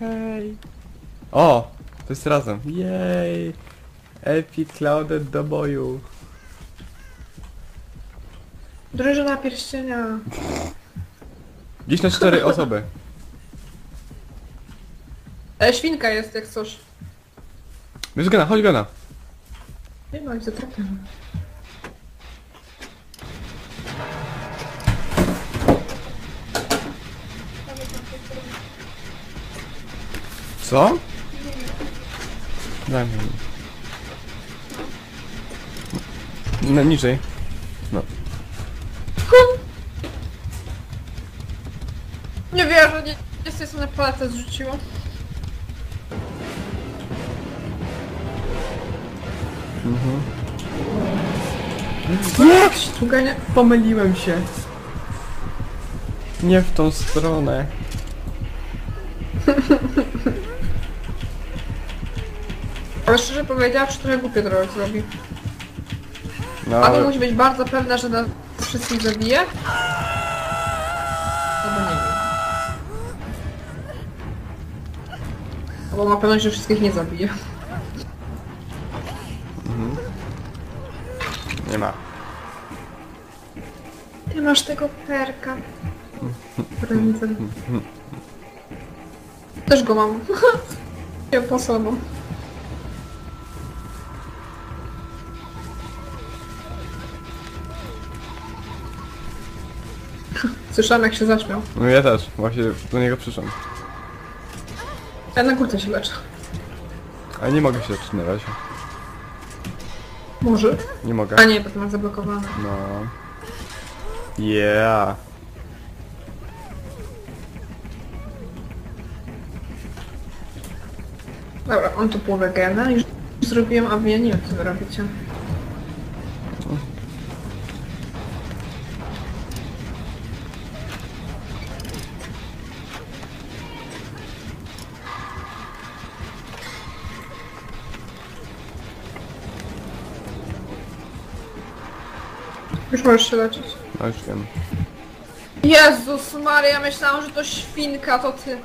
Okej. O! To jest razem. Jej! Epic Clouded do boju. Drużyna pierścienia. Dziś na cztery osoby. E, świnka jest jak coś. Wiesz Gena, chodź Gena. Nie ma, gdzie trafiam. Co? Daj mi. No niżej. No. Nie wierzę, nie, nie tej strony paletę zrzuciło. Nie! Ściąganie. Pomyliłem się. Nie w tą stronę. Ale szczerze powiedziawszy, trochę głupio trochę zrobi. No A to ale... musi być bardzo pewna, że nas wszystkich zabije? Albo nie wiem. Albo ma pewność, że wszystkich nie zabije. Nie ma. Ty masz tego perka. Ręce. Też go mam. Ja po sobą. Słyszałam jak się zaśmiał. No ja też. Właśnie do niego przyszedłem. Ja na górce się leczę. Ale nie mogę się leczyć na razie. Może? Nie mogę. A nie, bo to mam zablokowane. No. Yeah. Dobra, on tu połowę gena i zrobiłem, a wy ja nie wiem co wy robicie. Już możesz się leczyć. No już wiem. Jezus Maria, myślałam, że to świnka, to ty.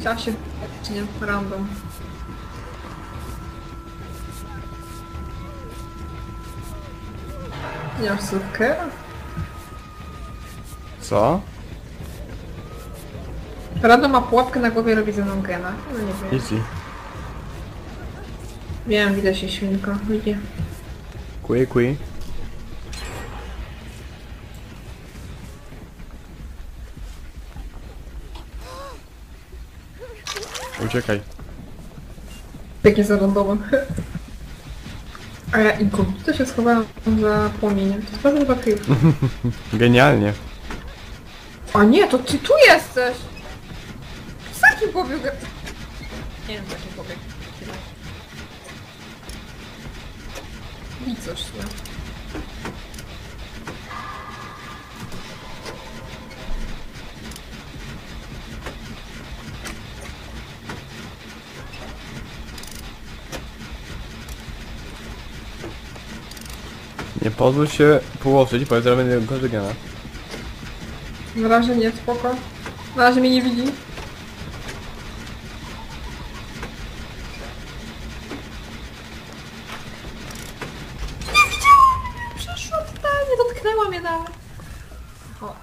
Chciała się czy nie? Random. Słówkę? Co? Random ma pułapkę na głowie, robi ze mną gena. No nie wiem. Easy. Wiem, widać się świnka. Widzi. Kui, kui. Uciekaj. Pięknie za randomem. A ja inkognito się schowałam za płomieniem. To jest bardzo chyba film. Genialnie. A nie, to ty tu jesteś! Z jakim pobiegł? Nie wiem, z jakim pobiegł. Nie? Nie pozwól się położyć, bo ja będę gorzej gena. Na razie nie, spoko. Na razie mnie nie widzi. Totalnie, dotknęła mnie nawet. O. O,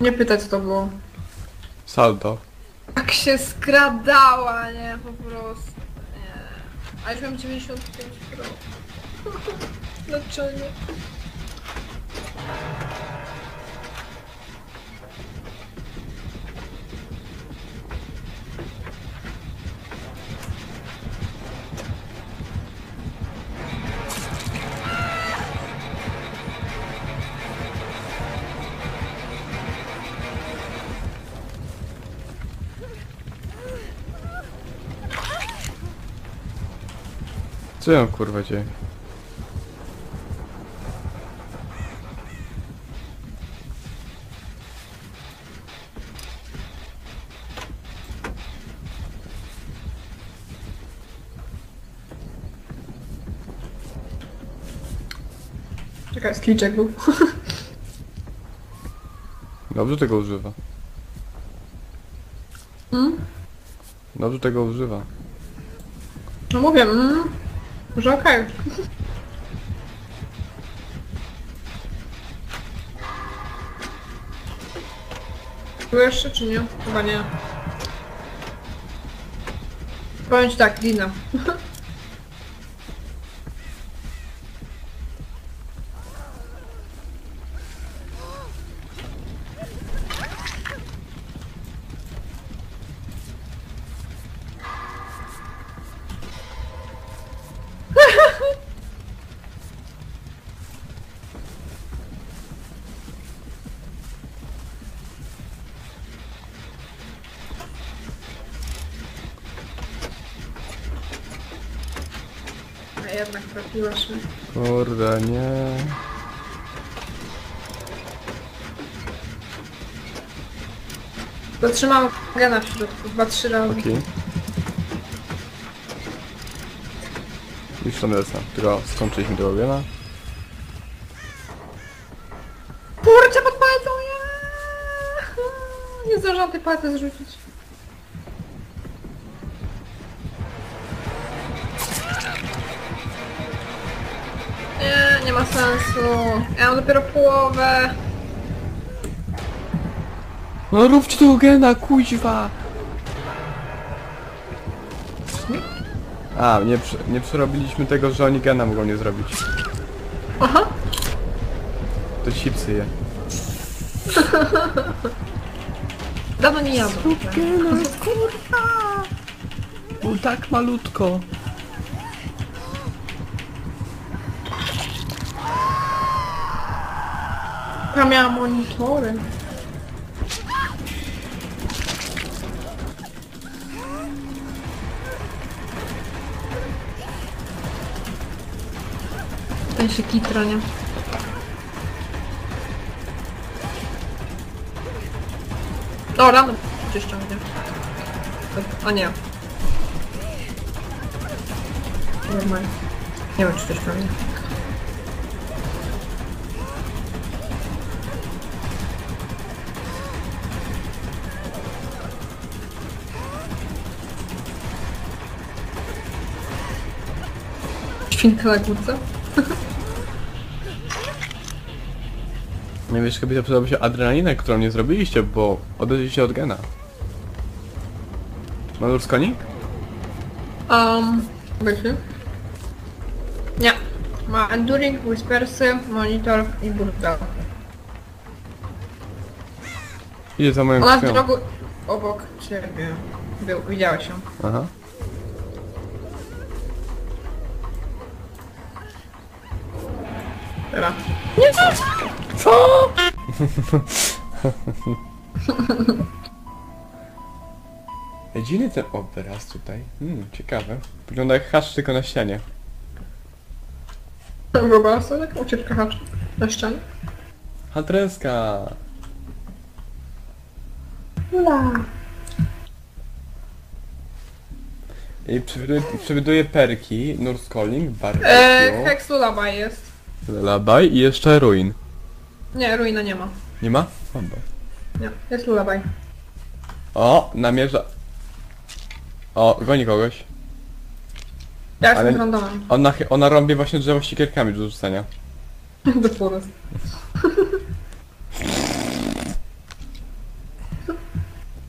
Nie pytać co to było. Salto. Tak się skradała, nie, po prostu. Nie. A już mam 95 pro. Dlaczego? Co ją kurwa dzieje? Czekaj, skliczek był. Dobrze tego używa. Mm? Dobrze tego używa. No mówię, mm, że okej. Tu jeszcze czy nie? Chyba nie. Powiem ci tak, Dina. jednak trafiłaś mnie. Kurde, nie. Zatrzymałam gena w środku, dwa, trzy razy. Okej. Już tam lecę. Tylko skończyliśmy tego gena. Kurczę, pod palcą, ja! Nie zdążyłam tej palce zrzucić. Ja mam dopiero połowę. No róbcie tego gena, kuźwa! A, nie, przy, nie przerobiliśmy tego, że oni gena mogą nie zrobić. Aha. To chipsy je. Dawno nie jadłem. Gena, kurwa! Był tak malutko. Ja miałam monitory. Ten się kitra, nie? O, rano cię ściągnie. A nie. Normalnie. Nie wiem, czy coś ściągnie. Świnka na górce? Nie wiesz, chyba przydałoby się adrenalinę, którą nie zrobiliście, bo odeszliście od gena. Malur konik? Um, wiecie? Nie. Ma Enduring, Whispersy, Monitor i Burda. Idzie za moją Ona w krwią. drogu obok ciebie był, widziałeś ją. Aha. Dobra. Co? Ej, Dziwny ten obraz tutaj. Hmm, ciekawe. Wygląda jak hasz tylko na ścianie. Wyobraź sobie taką ucieczkę haczy na ścianie. Hatreska! La. I przewiduje, przewiduje perki, Nurse Calling, Eee, Barbecue, Hex Lullaby jest. Lullaby i jeszcze Ruin. Nie, Ruina nie ma. Nie ma? Bomba. Nie, jest Lullaby. O, namierza... O, goni kogoś. Ja jestem Ale- randomem. Ona, chy- ona rąbie właśnie drzewo ściekierkami do rzucenia. Do forest.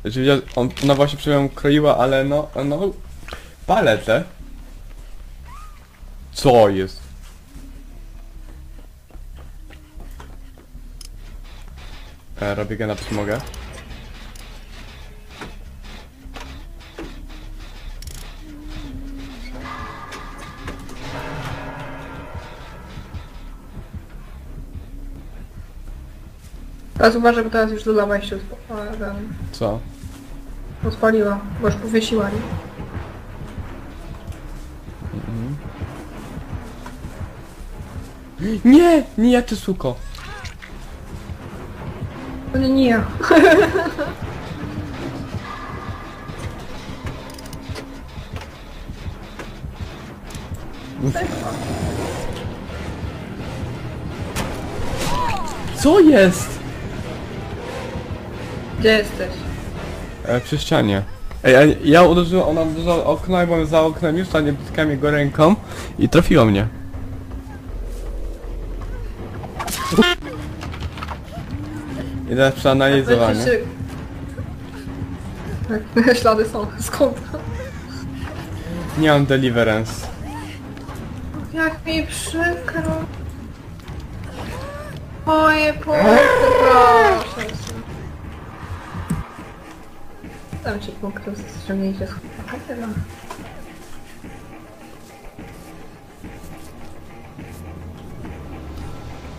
Znaczy, widział- on, ona właśnie przy ją kroiła, ale no, no... Paletę. Co jest? E, robię gena, pomogę. Teraz uważaj, bo teraz już Lullaby się odpa- a, ten, Co? odpaliła, bo już powiesiła, nie? Nie! Nie ja czy suko! To nie, nie ja. Co jest? Gdzie jesteś? E, przy ścianie. Ej, a ja uderzyłem, ona uderzyła okno i byłem za oknem już, a nie dotykałem jego ręką i trafiła mnie. I teraz przeanalizowanie. Się... Tak, ślady są. Skąd? Nie mam deliverance. Jak mi przykro. Moje punkty, proszę cię. Dam ci punkt z ściągnięcia z chłopaka.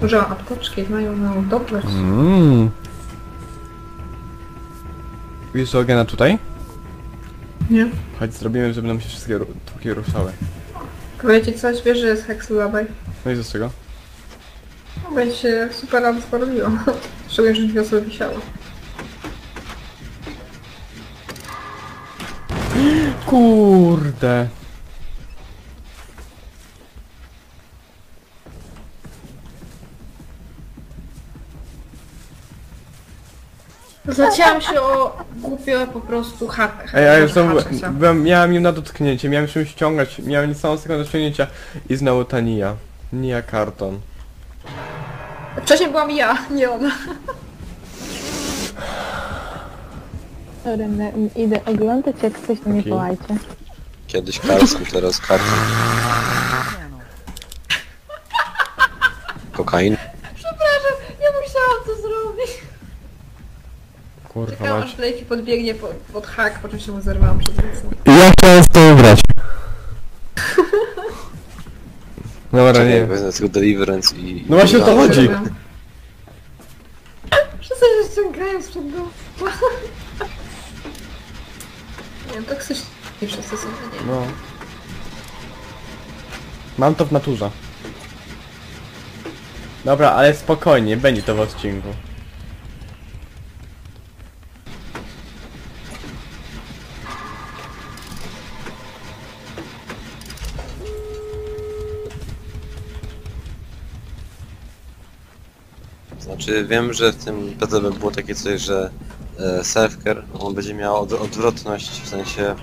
Może apteczki mają nam dobrać. Mmm. Widzisz ogena tutaj? Nie? Chodź zrobimy, żeby nam się wszystkie ru tłuki ruszały. Powiecie coś, wiesz, że jest Hexulabaj? No i co z tego? No, będzie się super rado porobiło. Szczególnie, że dwie osoby wisiało. Kurde. Zacięłam się o głupio po prostu chatę. Ej, ja już znowu, byłem, miałem ją na dotknięcie, miałem się ściągać, miałem całą sekundę ściągnięcia i znowu ta Nia. Nia karton. Wcześniej byłam ja, nie ona. Sorry, no, idę oglądać, jak coś to mnie Okej. wołajcie. Kiedyś kalską, teraz kartą. Kokain. Przepraszam, nie musiałam to zrobić. Kurwa Czekałam aż mać. Blakey podbiegnie pod, pod hak, po czym się mu zerwałam przez ręce. Ja chciałem z to ubrać. Dobra, Czekaj, nie. wezmę tylko Deliverance i... No właśnie o to chodzi. Wszyscy się ściągają sprzed domu. Nie wiem, toksyczni wszyscy są, nie No. Mam to w naturze. Dobra, ale spokojnie, będzie to w odcinku. Znaczy wiem, że w tym PTB było takie coś, że e, self-care, on będzie miał od, odwrotność, w sensie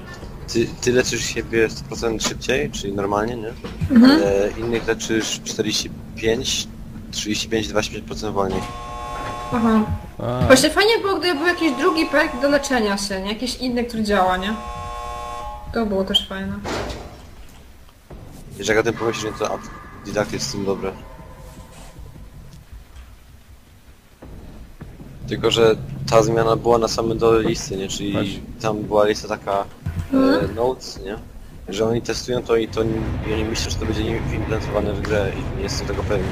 ty, ty leczysz siebie 100% szybciej, czyli normalnie, nie? Ale innych leczysz 45, 35, 25% wolniej. Aha. A, Właśnie fajnie było, gdyby był jakiś drugi perk do leczenia się, nie? Jakiś inny, który działa, nie? To było też fajne. Jak o tym pomyślisz, to Up jest w tym dobre. Tylko, że ta zmiana była na samym dole listy, nie? Czyli tam była lista taka e, notes, nie? Że oni testują to i to i oni myślą, że to będzie im- wyimplementowane w grę i nie jestem tego pewien.